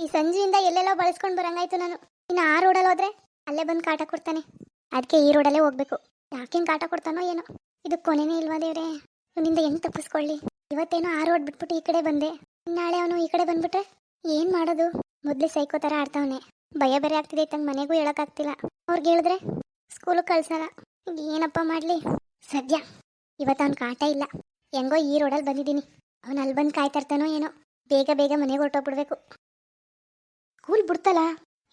ಈ ಸಂಜೆಯಿಂದ ಎಲ್ಲೆಲ್ಲೋ ಬಳಸ್ಕೊಂಡು ಬರಂಗಾಯ್ತು ನಾನು. ಇನ್ನು ಆ ರೋಡಲ್ಲಿ ಹೋದ್ರೆ ಅಲ್ಲೇ ಬಂದು ಕಾಟ ಕೊಡ್ತಾನೆ. ಅದಕ್ಕೆ ಈ ರೋಡಲ್ಲೇ ಹೋಗ್ಬೇಕು. ಯಾಕೆ ಕಾಟ ಕೊಡ್ತಾನೋ ಏನೋ. ಇದು ಕೊನೆನೇ ಇಲ್ವಾ ದೇವ್ರೆ? ಇವನಿಂದ ಹೆಂಗ್ ತಪ್ಪಿಸ್ಕೊಳ್ಳಿ? ಇವತ್ತೇನೋ ಆ ರೋಡ್ ಬಿಟ್ಬಿಟ್ಟು ಈ ಕಡೆ ಬಂದೆ. ನಾಳೆ ಅವನು ಈ ಕಡೆ ಬಂದ್ಬಿಟ್ರೆ ಏನು ಮಾಡೋದು? ಮೊದಲೇ ಸೈಕೋ ಥರ ಆಡ್ತಾವನೆ. ಭಯ ಬೇರೆ ಆಗ್ತಿದೆ ತಂಗೆ ಮನೆಗೂ ಹೇಳೋಕ್ಕಾಗ್ತಿಲ್ಲ. ಅವ್ರಿಗೆ ಹೇಳಿದ್ರೆ ಸ್ಕೂಲಿಗೆ ಕಳ್ಸಲ್ಲ. ಏನಪ್ಪ ಮಾಡಲಿ? ಸದ್ಯ. ಇವತ್ತು ಅವ್ನು ಕಾಟ ಇಲ್ಲ. ಹೆಂಗೋ ಈ ರೋಡಲ್ಲಿ ಬಂದಿದ್ದೀನಿ. ಅವನು ಅಲ್ಲಿ ಬಂದು ಕಾಯ್ತಾ ಇರ್ತಾನೋ ಏನೋ. ಬೇಗ ಬೇಗ ಮನೆಗೆ ಹೊರಟೋಗ್ಬಿಡ್ಬೇಕು. ಸ್ಕೂಲ್ ಬಿಡ್ತಲ್ಲ?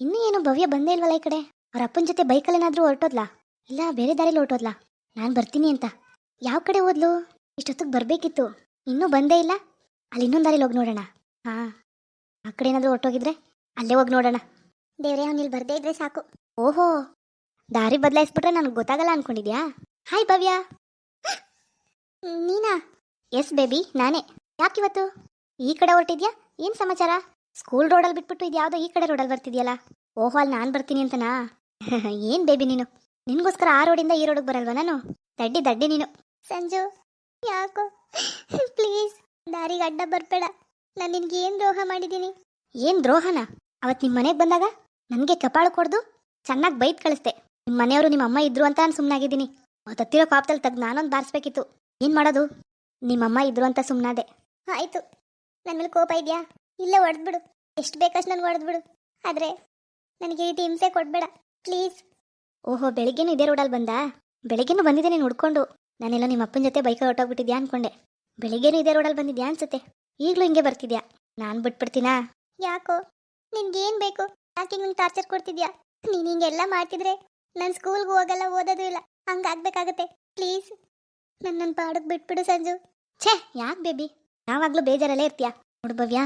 ಇನ್ನೂ ಏನು ಭವ್ಯ ಬಂದೇ ಇಲ್ವಲ್ಲ ಈ ಕಡೆ? ಅವ್ರ ಅಪ್ಪನ ಜೊತೆ ಬೈಕಲ್ಲೇನಾದ್ರೂ ಹೊರಟೋದ್ಲಾ? ಇಲ್ಲ, ಬೇರೆ ದಾರಿಲಿ ಹೊರಟೋದ್ಲಾ? ನಾನು ಬರ್ತೀನಿ ಅಂತ. ಯಾವ ಕಡೆ ಹೋದ್ಲು? ಇಷ್ಟೊತ್ತಿಗೆ ಬರಬೇಕಿತ್ತು. ಇನ್ನೂ ಬಂದೇ ಇಲ್ಲ? ಅಲ್ಲಿ ಇನ್ನೊಂದು ದಾರಿಲಿ ಹೋಗಿ ನೋಡೋಣ. ಹಾಂ. ಆ ಕಡೆ ಏನಾದರೂ ಹೊರಟೋಗಿದ್ರೆ ಅಲ್ಲೇ ಹೋಗಿ ನೋಡೋಣ. ದೇವ್ರೆ, ಅವ್ನು ಇಲ್ಲಿ ಬರದೇ ಇದ್ರೆ ಸಾಕು. ಓಹೋ! ದಾರಿ ಬದಲಾಯಿಸ್ಬಿಟ್ರೆ ನನಗೆ ಗೊತ್ತಾಗಲ್ಲ ಅನ್ಕೊಂಡಿದ್ಯಾ? ಹಾಯ್ ಭವ್ಯ! ನೀನಾ? ಎಸ್, ಬೇಬಿ, ನಾನೇ. ಯಾಕಿವತ್ತು ಈ ಕಡೆ ಹೊರಟಿದ್ಯಾ? ಏನು ಸಮಾಚಾರ? ಸ್ಕೂಲ್ ರೋಡಲ್ಲಿ ಬಿಟ್ಬಿಟ್ಟು ಇದು ಯಾವುದೋ ಈ ಕಡೆ ರೋಡಲ್ಲಿ ಬರ್ತಿದೆಯಲ್ಲ? ಓಹೋ, ಅಲ್ಲಿ ನಾನು ಬರ್ತೀನಿ ಅಂತನಾ? ಏನು ಬೇಬಿ ನೀನು? ನಿನಗೋಸ್ಕರ ಆ ರೋಡಿಂದ ಈ ರೋಡಿಗೆ ಬರಲ್ವಾ ನಾನು? ದಡ್ಡಿ ದಡ್ಡಿ ನೀನು. ಸಂಜು, ಯಾಕೋ? ಪ್ಲೀಸ್ ದಾರಿಗೆ ಅಡ್ಡ ಬರಬೇಡ. ನಾನು ನಿನ್ಗೆ ಏನು ದ್ರೋಹ ಮಾಡಿದ್ದೀನಿ? ಏನು ದ್ರೋಹನ? ಅವತ್ತು ನಿಮ್ಮ ಮನೆಗೆ ಬಂದಾಗ ನನಗೆ ಕಪಾಳು ಕೊಡ್ದು ಚೆನ್ನಾಗಿ ಬೈತ್ ಕಳಿಸ್ದೆ. ನಿಮ್ಮ ಮನೆಯವರು ನಿಮ್ಮ ಅಮ್ಮ ಇದ್ರು ಅಂತ ನಾನು ಸುಮ್ಮನಾಗಿದ್ದೀನಿ ಅವತ್ತತ್ತಿರೋ ಕಾಪ್ದಲ್ಲಿ ತೆಗ್ದು ನಾನೊಂದು ಬಾರಿಸ್ಬೇಕಿತ್ತು. ಏನು ಮಾಡೋದು? ನಿಮ್ಮಮ್ಮ ಇದ್ರು ಅಂತ ಸುಮ್ಮನಾದೆ ಆಯಿತು. ನನ್ನ ಮೇಲೆ ಕೋಪ ಇದೆಯಾ? ಇಲ್ಲೇ ಹೊಡೆದ್ಬಿಡು. ಎಷ್ಟು ಬೇಕಷ್ಟು ನನಗೆ ಹೊಡೆದ್ಬಿಡು. ಆದರೆ ನನಗೆ ಈ ಹಿಂಸೆ ಕೊಡಬೇಡ. ಪ್ಲೀಸ್. ಓಹೋ, ಬೆಳಿಗ್ಗೆನೂ ಇದೇ ರೋಡಲ್ಲಿ ಬಂದಾ? ಬೆಳಿಗ್ಗೆನೂ ಬಂದಿದ್ದೇನೆ ನೋಡ್ಕೊಂಡು. ನಾನೆಲ್ಲ ನಿಮ್ಮ ಅಪ್ಪನ ಜೊತೆ ಬೈಕಲ್ಲಿ ಹೊಟ್ಟೋಗ್ಬಿಟ್ಟಿದ್ಯಾ ಅನ್ಕೊಂಡೆ. ಬೆಳಿಗ್ಗೆನೂ ಇದೇ ರೋಡಲ್ಲಿ ಬಂದಿದ್ಯಾ ಅನ್ಸುತ್ತೆ. ಈಗಲೂ ಹಿಂಗೆ ಬರ್ತಿದ್ಯಾ? ನಾನು ಬಿಟ್ಬಿಡ್ತೀನಾ? ಯಾಕೋ? ನಿನ್ಗೇನು ಬೇಕು? ಯಾಕೆ ನಿಂಗೆ ಟಾರ್ಚರ್ ಕೊಡ್ತಿದ್ಯಾ? ನೀನು ಹಿಂಗೆಲ್ಲ ಮಾಡ್ತಿದ್ರೆ ನಾನು ಸ್ಕೂಲ್ಗೆ ಹೋಗಲ್ಲ, ಓದೋದು ಇಲ್ಲ. ಹಂಗಾಗ್ಬೇಕಾಗತ್ತೆ ಪ್ಲೀಸ್. ನನ್ನ ನನ್ನ ಪಾಡಕ್ಕೆ ಬಿಟ್ಬಿಡು, ಸಂಜು. ಛೇ, ಯಾಕೆ ಬೇಬಿ? ಯಾವಾಗಲೂ ಬೇಜಾರಲ್ಲೇ ಇರ್ತೀಯಾ? ನೋಡು ಭವ್ಯ.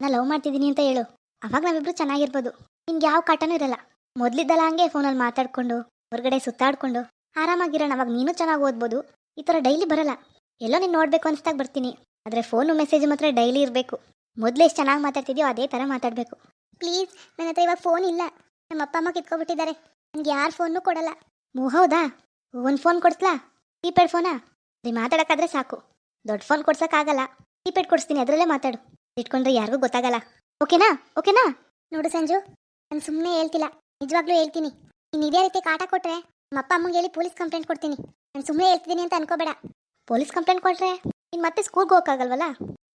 ನಾ ಲವ್ ಮಾಡ್ತಿದ್ದೀನಿ ಅಂತ ಹೇಳು. ಅವಾಗ ನಾವಿಬ್ರು ಚೆನ್ನಾಗಿರ್ಬೋದು. ನಿನ್ಗೆ ಯಾವ ಕಾಟನೂ ಇರಲ್ಲ. ಮೊದಲಿದ್ದಲ್ಲ ಹಂಗೆ ಫೋನಲ್ಲಿ ಮಾತಾಡ್ಕೊಂಡು, ಹೊರಗಡೆ ಸುತ್ತಾಡ್ಕೊಂಡು, ಆರಾಮಾಗಿರೋಣ, ಅವಾಗ ನೀನು ಚೆನ್ನಾಗಿ ಓದ್ಬೋದು. ಈ ಥರ ಡೈಲಿ ಬರಲ್ಲ. ಎಲ್ಲೋ ನೀನು ನೋಡಬೇಕು ಅನ್ಸ್ದಾಗ ಬರ್ತೀನಿ. ಆದರೆ ಫೋನು ಮೆಸೇಜ್ ಮಾತ್ರ ಡೈಲಿ ಇರಬೇಕು. ಮೊದಲು ಎಷ್ಟು ಚೆನ್ನಾಗಿ ಮಾತಾಡ್ತಿದ್ಯೋ ಅದೇ ಥರ ಮಾತಾಡಬೇಕು. ಪ್ಲೀಸ್ ನನ್ನ ಹತ್ರ ಇವಾಗ ಫೋನ್ ಇಲ್ಲ. ನಮ್ಮ ಅಪ್ಪ ಅಮ್ಮ ಕಿತ್ಕೊಬಿಟ್ಟಿದ್ದಾರೆ. ನನಗೆ ಯಾರು ಫೋನು ಕೊಡಲ್ಲ. ಓ ಹೌದಾ? ಒಂದು ಫೋನ್ ಕೊಡ್ಸ್ಲಾ? ಕೀಪ್ಯಾಡ್ ಫೋನಾ ಅದೇ ಮಾತಾಡೋಕ್ಕಾದ್ರೆ ಸಾಕು. ದೊಡ್ಡ ಫೋನ್ ಕೊಡ್ಸೋಕ್ಕಾಗಲ್ಲ. ಕೀಪ್ಯಾಡ್ ಕೊಡಿಸ್ತೀನಿ, ಅದರಲ್ಲೇ ಮಾತಾಡು. ಇಟ್ಕೊಂಡ್ರೆ ಯಾರಿಗೂ ಗೊತ್ತಾಗಲ್ಲ. ಓಕೆನಾ? ಓಕೆನಾ? ನೋಡು ಸಂಜು, ನಾನು ಸುಮ್ಮನೆ ಹೇಳ್ತಿಲ್ಲ. ನಿಜವಾಗ್ಲೂ ಹೇಳ್ತೀನಿ. ನೀನು ಇದೇ ರೀತಿ ಕಾಟ ಕೊಟ್ರೆ ನಮ್ಮ ಅಪ್ಪ ಅಮ್ಮಂಗೆ ಹೇಳಿ ಪೊಲೀಸ್ ಕಂಪ್ಲೇಂಟ್ ಕೊಡ್ತೀನಿ. ನಾನು ಸುಮ್ಮನೆ ಹೇಳ್ತಿದ್ದೀನಿ ಅಂತ ಅನ್ಕೋಬೇಡ. ಪೊಲೀಸ್ ಕಂಪ್ಲೇಂಟ್ ಕೊಟ್ರೆ ನೀನು ಮತ್ತೆ ಸ್ಕೂಲ್ಗೆ ಹೋಗೋಕ್ಕಾಗಲ್ವಲ್ಲ?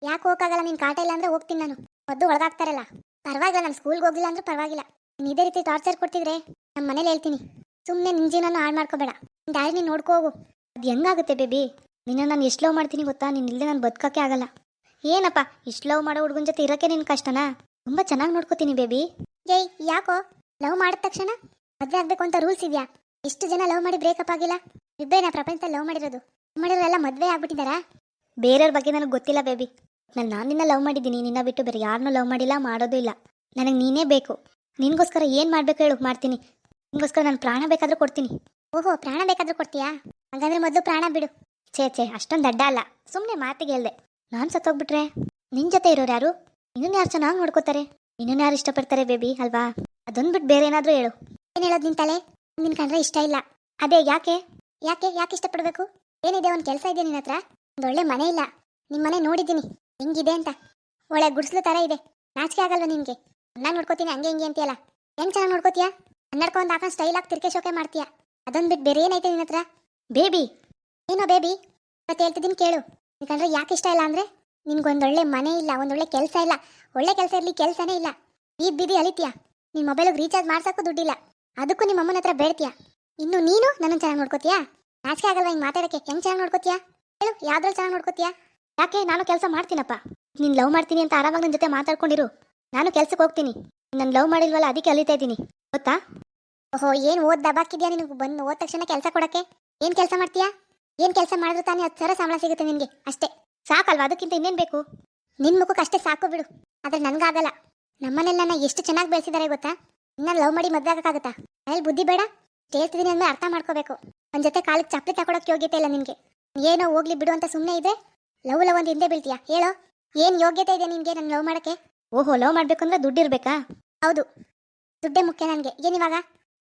ಯಾಕೆ ಹೋಗೋಕ್ಕಾಗಲ್ಲ? ನೀನು ಕಾಟ ಇಲ್ಲ ಅಂದ್ರೆ ಹೋಗ್ತೀನಿ ನಾನು. ಮದ್ದು ಒಳಗಾಗ್ತಾರಲ್ಲ. ಪರವಾಗಿಲ್ಲ, ನಾನು ಸ್ಕೂಲ್ಗೆ ಹೋಗಿಲ್ಲ ಅಂದ್ರೆ ಪರವಾಗಿಲ್ಲ. ನೀನು ಇದೇ ರೀತಿ ಟಾರ್ಚರ್ ಕೊಡ್ತಿದ್ರೆ ನಮ್ಮ ಮನೇಲಿ ಹೇಳ್ತೀನಿ. ಸುಮ್ಮನೆ ನಿನ್ನ ಜೀವನ ಹಾಳು ಮಾಡ್ಕೋಬೇಡ. ನಿನ್ನ ದಾರಿ ನೀನು ನೋಡ್ಕೋ ಹೋಗು. ಅದು ಹೆಂಗಾಗುತ್ತೆ ಬೇಬಿ ನಿನ್ನ ನಾನು ಎಷ್ಟು ಲವ್ ಮಾಡ್ತೀನಿ ಗೊತ್ತಾ? ನೀನು ಇಲ್ಲದೆ ನಾನು ಬದುಕೋಕ್ಕೆ ಆಗಲ್ಲ. ಏನಪ್ಪ ಇಷ್ಟು ಲವ್ ಮಾಡೋ ಹುಡುಗನ ಜೊತೆ ಇರೋಕೆ ನಿನ್ ಕಷ್ಟನಾ? ತುಂಬ ಚೆನ್ನಾಗಿ ನೋಡ್ಕೋತೀನಿ ಬೇಬಿ ಏಯ್ ಯಾಕೋ? ಲವ್ ಮಾಡಿದ ತಕ್ಷಣ ಮದುವೆ ಆಗ್ಬೇಕು ಅಂತ ರೂಲ್ಸ್ ಇದೆಯಾ? ಎಷ್ಟು ಜನ ಲವ್ ಮಾಡಿ ಬ್ರೇಕಪ್ ಆಗಿಲ್ಲ? ಇಬ್ಬೇನ ಪ್ರಪಂಚದಲ್ಲಿ ಲವ್ ಮಾಡಿರೋದು? ಮಾಡಿರೋರೆಲ್ಲ ಮದುವೆ ಆಗ್ಬಿಟ್ಟಿದಾರಾ? ಬೇರೆಯವ್ರ ಬಗ್ಗೆ ನನಗೆ ಗೊತ್ತಿಲ್ಲ ಬೇಬಿ ನಾನು ನಾನು ನಿನ್ನ ಲವ್ ಮಾಡಿದ್ದೀನಿ ನಿನ್ನ ಬಿಟ್ಟು ಬೇರೆ ಯಾರನ್ನೂ ಲವ್ ಮಾಡಿಲ್ಲ ಮಾಡೋದು ಇಲ್ಲ. ನನಗೆ ನೀನೇ ಬೇಕು. ನಿನ್ಗೋಸ್ಕರ ಏನು ಮಾಡ್ಬೇಕು ಹೇಳು ಮಾಡ್ತೀನಿ. ನಿನ್ಗೋಸ್ಕರ ನಾನು ಪ್ರಾಣ ಬೇಕಾದರೂ ಕೊಡ್ತೀನಿ. ಓಹೋ ಪ್ರಾಣ ಬೇಕಾದರೂ ಕೊಡ್ತೀಯಾ? ಹಾಗಾದ್ರೆ ಮೊದಲು ಪ್ರಾಣ ಬಿಡು. ಛೇ ಛೇ ಅಷ್ಟೊಂದು ಅಡ್ಡ ಅಲ್ಲ. ಸುಮ್ಮನೆ ಮಾತಿಗೆ ಹೇಳ್ದೆ. ನಾನು ಸತ್ತೋಗ್ಬಿಟ್ರೆ? ನಿನ್ನ ಜೊತೆ ಇರೋರು ಯಾರು? ಇನ್ನೂ ಯಾರು ಚೆನ್ನಾಗಿ ನೋಡ್ಕೋತಾರೆ? ಇನ್ನೂ ಯಾರು ಇಷ್ಟಪಡ್ತಾರೆ ಬೇಬಿ, ಅಲ್ವಾ? ಅದೊಂದು ಬಿಟ್ಟು ಬೇರೆ ಏನಾದರೂ ಹೇಳು. ಏನು ಹೇಳೋದು ನಿನ್ ತಲೆ? ನಿನ್ ಕಂಡ್ರೆ ಇಷ್ಟ ಇಲ್ಲ. ಅದೇ, ಯಾಕೆ? ಯಾಕೆ ಯಾಕೆ ಇಷ್ಟಪಡಬೇಕು? ಏನಿದೆ ಒಂದು ಕೆಲಸ ಇದೆ ನಿನ್ನ ಹತ್ರ? ಒಂದೊಳ್ಳೆ ಮನೆ ಇಲ್ಲ. ನಿಮ್ಮ ಮನೆ ನೋಡಿದ್ದೀನಿ. ಹೆಂಗಿದೆ ಅಂತ. ಒಳ್ಳೆ ಗುಡ್ಸ್ಲು ಥರ ಇದೆ. ನಾಚಿಕೆ ಆಗಲ್ವಾ ನಿನಗೆ? ನಾನು ನೋಡ್ಕೋತೀನಿ, ಹಂಗೆ ಹಿಂಗೆ ಅಂತೀಯಲ್ಲ. ಹೆಂಗ್ ಚೆನ್ನಾಗಿ ನೋಡ್ಕೋತೀಯಾ? ಕನ್ನಡಕ ಒಂದು ಹಾಕೊಂಡು ಸ್ಟೈಲ್ ಆಗಿ ತಿರ್ಕೆ ಶೋಕೆ ಮಾಡ್ತೀಯಾ? ಅದೊಂದು ಬಿಟ್ಟು ಬೇರೆ ಏನೈತೆ ನಿನ್ನ ಹತ್ರ? ಬೇಬಿ! ಏನೋ ಬೇಬಿ? ಮತ್ತೆ ಹೇಳ್ತಿದ್ದೀನಿ ಕೇಳು. ಯಾಕಂದ್ರೆ ಯಾಕೆ ಇಷ್ಟ ಇಲ್ಲ ಅಂದ್ರೆ? ನಿನ್ಗೊಂದೊಳ್ಳೆ ಮನೆ ಇಲ್ಲ, ಒಂದೊಳ್ಳೆ ಕೆಲಸ ಇಲ್ಲ. ಒಳ್ಳೆ ಕೆಲಸ ಇರಲಿ, ಕೆಲಸನೇ ಇಲ್ಲ. ಬೀದ್ ಬೀದಿ ಅಲಿತೀಯ. ನಿನ್ ಮೊಬೈಲಿಗೆ ರೀಚಾರ್ಜ್ ಮಾಡ್ಸಕ್ಕೂ ದುಡ್ಡಿಲ್ಲ. ಅದಕ್ಕೂ ನಿಮ್ಮ ಅಮ್ಮನ ಹತ್ರ ಬೇಡ್ತೀಯ? ಇನ್ನು ನೀನು ನನ್ನ ಚೆನ್ನಾಗಿ ನೋಡ್ಕೋತೀಯಾ? ನಾಚಿಕೆ ಆಗಲ್ವಾ ಹಿಂಗೆ ಮಾತಾಡಕ್ಕೆ? ಹೆಂಗ್ ಚೆನ್ನಾಗಿ ನೋಡ್ಕೋತೀಯಾ? ಹೇಳು ಯಾವ್ದ್ರಲ್ಲಿ ಚೆನ್ನಾಗಿ ನೋಡ್ಕೋತೀಯಾ? ಯಾಕೆ ನಾನು ಕೆಲಸ ಮಾಡ್ತೀನಪ್ಪ? ನೀನು ಲವ್ ಮಾಡ್ತೀನಿ ಅಂತ ಆರಾಮಾಗಿ ನನ್ನ ಜೊತೆ ಮಾತಾಡ್ಕೊಂಡಿರು. ನಾನು ಕೆಲ್ಸಕ್ಕೆ ಹೋಗ್ತೀನಿ. ನಾನು ಲವ್ ಮಾಡಿಲ್ವಲ್ಲ ಅದಕ್ಕೆ ಅಲಿತಾ ಇದ್ದೀನಿ. ಗೊತ್ತಾ? ಓಹೋ, ಏನು ಓದ್ ದಬಾಕಿದ್ಯಾ ನಿನಗೆ ಬಂದು ಓದ್ ತಕ್ಷಣ ಕೆಲಸ ಕೊಡೋಕ್ಕೆ? ಏನು ಕೆಲಸ ಮಾಡ್ತೀಯಾ? ಏನು ಕೆಲಸ ಮಾಡಿದ್ರು ತಾನೇ ಹತ್ತು ಸಾವಿರ ಸಂಬಳ ಸಿಗುತ್ತೆ ನಿನ್ಗೆ? ಅಷ್ಟೇ. ಸಾಕಲ್ವಾ? ಅದಕ್ಕಿಂತ ಇನ್ನೇನ್ ಬೇಕು? ನಿನ್ ಮುಖಕ್ಕೆ ಅಷ್ಟೇ ಸಾಕು ಬಿಡು. ಆದ್ರೆ ನನ್ಗಾಗಲ್ಲ. ನಮ್ಮನೆಲ್ಲ ಎಷ್ಟು ಚೆನ್ನಾಗಿ ಬೆಳೆಸಿದಾರೆ ಗೊತ್ತಾ? ಇನ್ನ ಲವ್ ಮಾಡಿ ಮದ್ವೆ ಆಗಕ್ಕಾಗತ್ತಾ? ಅಲ್ಲಿ ಬುದ್ಧಿ ಬೇಡ? ಹೇಳ್ತಿದ್ದೀನಿ ಅಂದ್ರೆ ಅರ್ಥ ಮಾಡ್ಕೋಬೇಕು. ಒಂದ್ ಜೊತೆ ಕಾಲಿಗೆ ಚಪ್ಪಲಿ ತಗೊಳಕ್ ಯೋಗ್ಯತೆ ಇಲ್ಲ ನಿನ್ಗೆ. ಏನೋ ಹೋಗ್ಲಿ ಬಿಡು ಅಂತ ಸುಮ್ಮನೆ ಇದೆ ಲವ್ ಲವ್ ಒಂದು ಹಿಂದೆ ಬೀಳ್ತೀಯಾ? ಹೇಳೋ? ಏನ್ ಯೋಗ್ಯತೆ ಇದೆ ನಿನ್ಗೆ ನನ್ನ ಲವ್ ಮಾಡಕ್ಕೆ? ಓಹೋ, ಲವ್ ಮಾಡ್ಬೇಕಂದ್ರೆ ದುಡ್ಡು ಇರ್ಬೇಕಾ? ಹೌದು. ದುಡ್ಡೇ ಮುಖ್ಯ ನನಗೆ. ಏನಿವಾಗ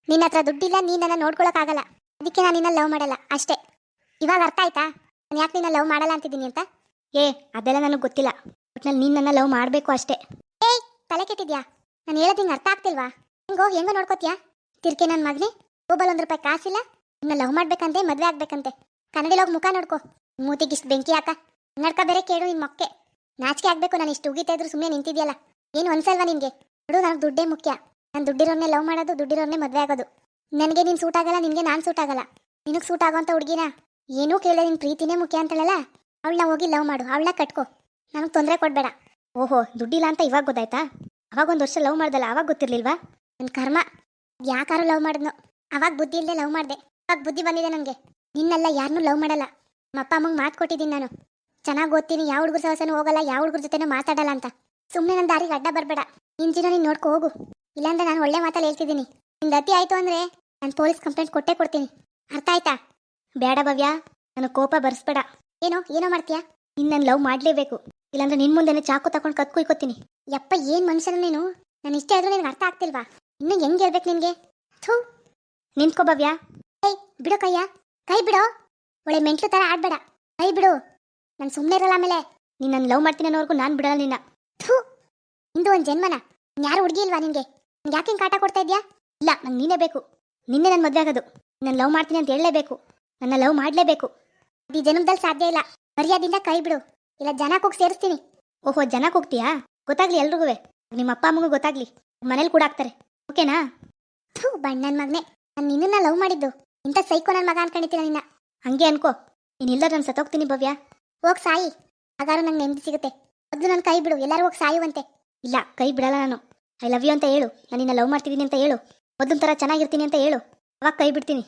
ನಿನ್ನ ಹತ್ರ ದುಡ್ಡಿಲ್ಲ, ನೀನ್ ನನ್ನ ನೋಡ್ಕೊಳಕ್ಕಾಗಲ್ಲ ಅದಕ್ಕೆ ನಾನು ನಿನ್ನ ಲವ್ ಮಾಡಲ್ಲ. ಅಷ್ಟೇ. ಇವಾಗ ಅರ್ಥ ಆಯ್ತಾ? ನಾನು ಯಾಕೆ ನಿನ್ನ ಲವ್ ಮಾಡಲ್ಲ ಅಂತಿದ್ದೀನಿ ಅಂತ? ಏ, ಅದೆಲ್ಲ ನನಗೆ ಗೊತ್ತಿಲ್ಲ. ಒಟ್ನಲ್ಲಿ ನೀನು ನನ್ನ ಲವ್ ಮಾಡಬೇಕು ಅಷ್ಟೇ. ಏಯ್ ತಲೆ ಕೆಟ್ಟಿದ್ಯಾ? ನಾನು ಹೇಳೋದು ಅರ್ಥ ಆಗ್ತಿಲ್ವಾ? ಹೆಂಗೋ ಹೆಂಗೋ ನೋಡ್ಕೋತೀಯಾ? ತಿರ್ಕೆ ನನ್ನ ಮಗನಿ ಒಬ್ಬಲ್ ಒಂದು ರೂಪಾಯಿ ಕಾಸಿಲ್ಲ, ಇನ್ನ ಲವ್ ಮಾಡ್ಬೇಕಂತೆ, ಮದುವೆ ಆಗ್ಬೇಕಂತೆ. ಕನ್ನಡಿಲೋಗಿ ಮುಖ ನೋಡ್ಕೋ. ಮೂತಿಗೆ ಇಷ್ಟು ಬೆಂಕಿ ಹಾಕ. ನಡ್ಕ ಬೇರೆ ಕೇಳು ನಿನ್ನ ಮೊಕ್ಕೆ. ನಾಚಿಕೆ ಆಗ್ಬೇಕು, ನಾನು ಇಷ್ಟು ಉಗಿತಾ ಇದ್ರು ಸುಮ್ಮನೆ ನಿಂತಿದ್ಯಲ್ಲ. ಏನು ಅನ್ಸಲ್ವಾ ನಿನಗೆ? ನೋಡು, ನನಗೆ ದುಡ್ಡೇ ಮುಖ್ಯ. ನಾನು ದುಡ್ಡಿರೋನ್ನೇ ಲವ್ ಮಾಡೋದು ದುಡ್ಡಿರೋನ್ನೇ ಮದುವೆ ಆಗೋದು. ನನಗೆ ನೀನು ಸೂಟ್ ಆಗಲ್ಲ, ನಿನಗೆ ನಾನು ಸೂಟ್ ಆಗಲ್ಲ. ನಿನಗೆ ಸೂಟ್ ಆಗೋಂಥ ಹುಡುಗಿನ? ಏನೂ ಕೇಳೋ ನಿನ್ನ ಪ್ರೀತಿನೇ ಮುಖ್ಯ ಅಂತಳಲ್ಲ? ಅವಳನ್ನ ಹೋಗಿ ಲವ್ ಮಾಡು, ಅವಳನ್ನ ಕಟ್ಕೋ. ನನಗೆ ತೊಂದರೆ ಕೊಡಬೇಡ. ಓಹೋ, ದುಡ್ಡಿಲ್ಲ ಅಂತ ಇವಾಗ ಗೊತ್ತಾಯ್ತಾ? ಅವಾಗ ಒಂದು ವರ್ಷ ಲವ್ ಮಾಡ್ದಲ್ಲ, ಅವಾಗ ಗೊತ್ತಿರ್ಲಿಲ್ವಾ? ನನ್ನ ಕರ್ಮ. ಯಾಕಾರು ಲವ್ ಮಾಡಿದ್ನೋ? ಅವಾಗ ಬುದ್ಧಿ ಇಲ್ಲದೆ ಲವ್ ಮಾಡಿದೆ. ಅವಾಗ ಬುದ್ಧಿ ಬಂದಿದೆ ನನಗೆ ನಿನ್ನೆಲ್ಲ ಯಾರನ್ನೂ ಲವ್ ಮಾಡಲ್ಲ. ನಮ್ಮ ಅಪ್ಪ ಅಮ್ಮಂಗೆ ಮಾತು ಕೊಟ್ಟಿದ್ದೀನಿ ನಾನು. ಚೆನ್ನಾಗಿ ಓದ್ತೀನಿ, ಯಾವ ಹುಡುಗರು ಸಹಸನೂ ಹೋಗಲ್ಲ, ಯಾವ ಹುಡುಗರ ಜೊತೆನೂ ಮಾತಾಡಲ್ಲ ಅಂತ. ಸುಮ್ಮನೆ ನನ್ನ ದಾರಿಗೆ ಅಡ್ಡ ಬರಬೇಡ. ನಿನ್ನ ಜೀವನ ನೀನು ನೋಡ್ಕೊ, ಹೋಗು. ಇಲ್ಲಾಂದ್ರೆ ನಾನು ಒಳ್ಳೆ ಮಾತಲ್ಲಿ ಹೇಳ್ತಿದ್ದೀನಿ. ನಿಂದು ಅತಿ ಆಯಿತು ಅಂದರೆ ನಾನು ಪೊಲೀಸ್ ಕಂಪ್ಲೇಂಟ್ ಕೊಟ್ಟೇ ಕೊಡ್ತೀನಿ. ಅರ್ಥ ಆಯ್ತಾ? ಬೇಡ ಭವ್ಯ, ನನ್ನ ಕೋಪ ಬರ್ಸ್ಬೇಡ. ಏನೋ ಏನೋ ಮಾಡ್ತೀಯಾ? ನೀನು ನನ್ನ ಲವ್ ಮಾಡಲೇಬೇಕು. ಇಲ್ಲಾಂದ್ರೆ ನಿನ್ ಮುಂದೆನೆ ಚಾಕು ತಗೊಂಡು ಕತ್ ಕುಯ್ಕೋತೀನಿ. ಯಪ್ಪ, ಏನು ಮನುಷ್ಯನ ನೀನು? ನಾನು ಇಷ್ಟೇ ಆದ್ರೂ ನಿನಗೆ ಅರ್ಥ ಆಗ್ತಿಲ್ವಾ? ಇನ್ನು ಹೆಂಗ್ ಹೇಳ್ಬೇಕು ನಿನಗೆ? ಥೂ! ನಿಂತ್ಕೋ ಭವ್ಯ. ಏಯ್, ಬಿಡು ಕೈಯ. ಕೈ ಬಿಡು. ಒಳ್ಳೆ ಮೆಂಟ್ಲು ತರ ಆಡ್ಬೇಡ. ಕೈ ಬಿಡು. ನಾನು ಸುಮ್ಮನೆ ಇರಲ್ಲ ಆಮೇಲೆ. ನೀನ್ ನನ್ನ ಲವ್ ಮಾಡ್ತೀನಿ ಅನ್ನೋವರೆಗೂ ನಾನು ಬಿಡಲ್ಲ ನಿನ್ನ. ಥೂ! ಇಂದು ಒಂದು ಜನ್ಮನ. ಯಾರು ಹುಡುಗಿ ಇಲ್ವಾ ನಿನ್ಗೆ? ನಿಂಗೆ ಯಾಕೆ ಕಾಟ ಕೊಡ್ತಾ ಇದ್ಯಾ? ಇಲ್ಲ, ನಂಗೆ ನೀನೇ ಬೇಕು. ನಿನ್ನೆ ನಾನು ಮದುವೆ ಆಗೋದು. ನಾನು ಲವ್ ಮಾಡ್ತೀನಿ ಅಂತ ಹೇಳಲೇಬೇಕು. ನನ್ನ ಲವ್ ಮಾಡಲೇಬೇಕು. ಈ ಜನ್ಮದಲ್ಲಿ ಸಾಧ್ಯ ಇಲ್ಲ. ಮರ್ಯಾದಿಂದ ಕೈ ಬಿಡು. ಇಲ್ಲ ಜನ ಕೂಗ್ ಸೇರಿಸ್ತೀನಿ. ಓಹೋ ಜನ ಕೂಗ್ತೀಯಾ ಗೊತ್ತಾಗ್ಲಿ ಎಲ್ರಿಗೂ. ನಿಮ್ಮ ಅಪ್ಪ, ಅಮ್ಮಗೂ ಗೊತ್ತಾಗ್ಲಿ. ಮನೇಲಿ ಕೂಡ ಹಾಕ್ತಾರೆ ಓಕೆನಾ? ಥೂ, ಬಣ್ಣನ್ ಮಗನೆ. ನಾನು ನಿನ್ನನ್ನ ಲವ್ ಮಾಡಿದ್ದು. ಇಂಥ ಸೈಕೋ ನನ್ನ ಮಗ ಅನ್ಕೊಂಡಿದ್ದೀನ ನಿನ್ನ? ಹಂಗೆ ಅನ್ಕೋ. ನೀನು ಇಲ್ಲ ನಾನು ಸತ್ತೋಗ್ತೀನಿ ಭವ್ಯ. ಹೋಗ್ ಸಾಯಿ. ಹಾಗಾದ್ರೂ ನಂಗೆ ನೆಮ್ಮದಿ ಸಿಗುತ್ತೆ. ಮೊದಲು ನನ್ನ ಕೈ ಬಿಡು. ಎಲ್ಲರೂ ಹೋಗಿ ಸಾಯುವಂತೆ. ಇಲ್ಲ, ಕೈ ಬಿಡಲ್ಲ ನಾನು. ಐ ಲವ್ ಯು ಅಂತ ಹೇಳು. ನಾನು ನಿನ್ನ ಲವ್ ಮಾಡ್ತಿದ್ದೀನಿ ಅಂತ ಹೇಳು. ಮೊದಲು ಥರ ಚೆನ್ನಾಗಿರ್ತೀನಿ ಅಂತ ಹೇಳು. ಅವಾಗ ಕೈ ಬಿಡ್ತೀನಿ.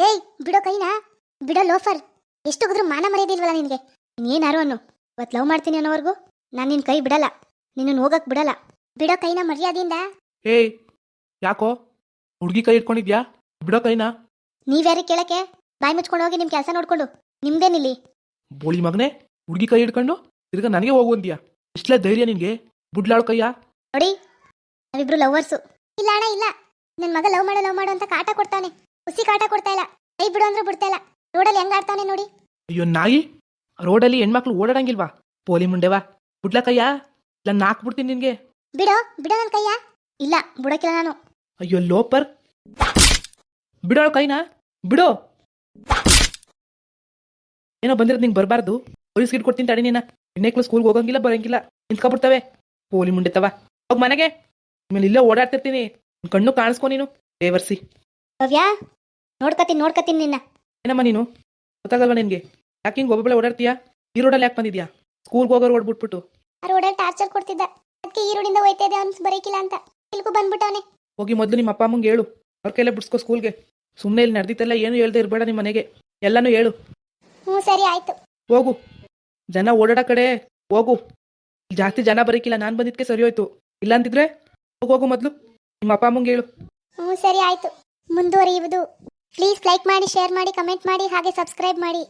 ಏಯ್, ಬಿಡೋ ಕೈನಾ? ಬಿಡೋ ಲೋಫರ್ ಎಷ್ಟು ಹೋಗಿದ್ರು ಮಾನ ಮರ್ಯಾದಿಲ್ವಲ್ಲ ನಿನಗೆ? ನೀನೇನಾರು ಅನ್ನು? ಇವತ್ತು ಲವ್ ಮಾಡ್ತೀನಿ ಅನ್ನೋವರೆಗೂ? ನಾನು ನಿನ್ನ ಕೈ ಬಿಡಲ್ಲ. ನಿನ್ನನ್ನು ಹೋಗಕ್ ಬಿಡಲ್ಲ. ಬಿಡೋ ಕೈನ ಮರ್ಯಾದೆಯಿಂದ? ಏಯ್ ಯಾಕೋ? ಹುಡುಗಿ ಕೈ ಇಟ್ಕೊಂಡಿದ್ಯಾ? ಬಿಡೋ ಕೈನಾ? ನೀವ್ಯಾರಿ ಕೇಳಕ್ಕೆ? ಬಾಯಿ ಮುಚ್ಕೊಂಡು ಹೋಗಿ ನಿಮ್ಮ ಕೆಲಸ ನೋಡ್ಕೊಂಡು. ನಿಮ್ದೇನಿಲ್ಲಿ? ಬೋಳಿ ಮಗನೇ ಹುಡುಗಿ ಕೈ ಹಿಡ್ಕೊಂಡು ತಿರ್ಗಾ ನನಗೆ ಹೋಗು ಅಂದ್ಯಾ? ಇಷ್ಟಲೇ ಧೈರ್ಯ ನಿನ್ಗೆ? ಬುಡ್ಲಾಳ್ ಕೈಯ? ನೋಡಿ ನಾವಿಬ್ರು ಲವರ್ಸು ಇಲ್ಲ ಅಣ್ಣ ಇಲ್ಲ. ನನ್ನ ಮಗ ಲವ್ ಮಾಡೋ ಲವ್ ಮಾಡೋ ಅಂತ ಕಾಟ ಕೊಡ್ತಾನೆ ಹುಸಿ ಕಾಟ ಕೊಡ್ತಾ ಇಲ್ಲ. ಕೈ ಬಿಡು ಅಂದ್ರೆ ಬಿಡ್ತಾ ಇಲ್ಲ. ರೋಡಲ್ಲಿ ಹೆಂಗ್ ಆಡ್ತಾನೆ ನೋಡಿ? ಅಯ್ಯೋ ನಾಯಿ ರೋಡಲ್ಲಿ ಹೆಣ್ಮಕ್ಳು ಓಡಾಡಂಗಿಲ್ವಾ? ಪೋಲಿ ಮುಂಡೆವಾ ಬುಡ್ಲ ಇಲ್ಲ ನಾಕ್ ಬಿಡ್ತೀನಿ ನಿನ್ಗೆ. ಬಿಡೋ ಬಿಡೋ ನನ್ನ ಕೈಯ? ಇಲ್ಲ ಬಿಡಕ್ಕಿಲ್ಲ ನಾನು. ಅಯ್ಯೋ ಲೋಪರ್. ಬಿಡೋ ಕೈನಾ? ಬಿಡೋ. ಏನೋ ಬಂದಿರೋದು ನಿಂಗೆ ಬರಬಾರ್ದು. ಪೊಲೀಸ್ ಇಟ್ಕೊಡ್ತೀನಿ ತಡಿ ನೀನ. ಹೆಣ್ಣೆಕ್ಳು ಸ್ಕೂಲ್ಗೆ ಹೋಗಂಗಿಲ್ಲ ಬರಂಗಿಲ್ಲ. ನಿಂತ್ಕೊಬಿಡ್ತವೆ. ಪೋಲಿ ಮುಂಡೆತವ ಹೋಗ್ ಮನೆಗೆ. ಆಮೇಲೆ ಇಲ್ಲೇ ಓಡಾಡ್ತಿರ್ತೀನಿ. ನಿನ್ ಕಣ್ಣು ಕಾಣಿಸ್ಕೊ ನೀನು. ದೇವರ್ಸಿ. ಭವ್ಯ ನೋಡ್ಕತೀನಿ ನೋಡ್ಕತ್ತೀನಿ ನಿನ್ನ. ಏನಮ್ಮ ನೀನು? ಗೊತ್ತಾಗಲ್ವಾ ನಿನ್ಗೆ? ಯಾಕೆ ಹಿಂಗೆ ಒಬ್ಬೊಬ್ಬಳೆ ಓಡಾಡ್ತೀಯಾ? ಈ ರೋಡಲ್ಲಿ ಯಾಕೆ ಬಂದಿದ್ಯಾ? ಸ್ಕೂಲ್ಗೆ ಹೋಗೋರು ಓಡ್ಬಿಟ್ಬಿಟ್ಟು. ಆ ರೋಡಲ್ಲಿ ಟಾರ್ಚರ್ ಕೊಡ್ತಿದ್ದ. ಅದಕ್ಕೆ ಈ ರೋಡಿಂದ ಹೋಯ್ತಾ ಇದೆ ಅವ್ನು ಬರೀಕಿಲ್ಲ ಅಂತ. ಇಲ್ಗೂ ಬಂದ್ಬಿಟ್ಟವನೆ ಹೋಗಿ ಮೊದಲು ನಿಮ್ಮ ಅಪ್ಪ ಅಮ್ಮಂಗೆ ಹೇಳು. ಅವ್ರ ಕೈಲೇ ಬಿಡ್ಸ್ಕೋ ಸ್ಕೂಲ್ಗೆ ಸುಮ್ಮನೆ ಇಲ್ಲಿ ನಡೆದಿತ್ತಲ್ಲ ಏನು ಹೇಳ್ದೆ ಇರಬೇಡ ನಿಮ್ಮ ಮನೆಗೆ. ಎಲ್ಲಾನು ಹೇಳು. ಹ್ಞೂ ಸರಿ ಆಯ್ತು. ಹೋಗು. ಜನ ಓಡಾಡೋ ಕಡೆ ಹೋಗು. ಇಲ್ಲಿ ಜಾಸ್ತಿ ಜನ ಬರೀಕಿಲ್ಲ. ನಾನು ಬಂದಿದ್ದಕ್ಕೆ ಸರಿ ಹೋಯ್ತು. ಇಲ್ಲ ಅಂತಿದ್ರೆ ಹೋಗು ಹೋಗು ಮೊದಲು. ನಿಮ್ಮ ಅಪ್ಪ ಅಮ್ಮಂಗೆ ಹೇಳು. ಹ್ಞೂ ಸರಿ ಆಯ್ತು. ಮುಂದುವರಿಯುವುದು. ಪ್ಲೀಸ್ ಲೈಕ್ ಮಾಡಿ ಶೇರ್ ಮಾಡಿ ಕಮೆಂಟ್ ಮಾಡಿ ಹಾಗೆ ಸಬ್ಸ್ಕ್ರೈಬ್ ಮಾಡಿ.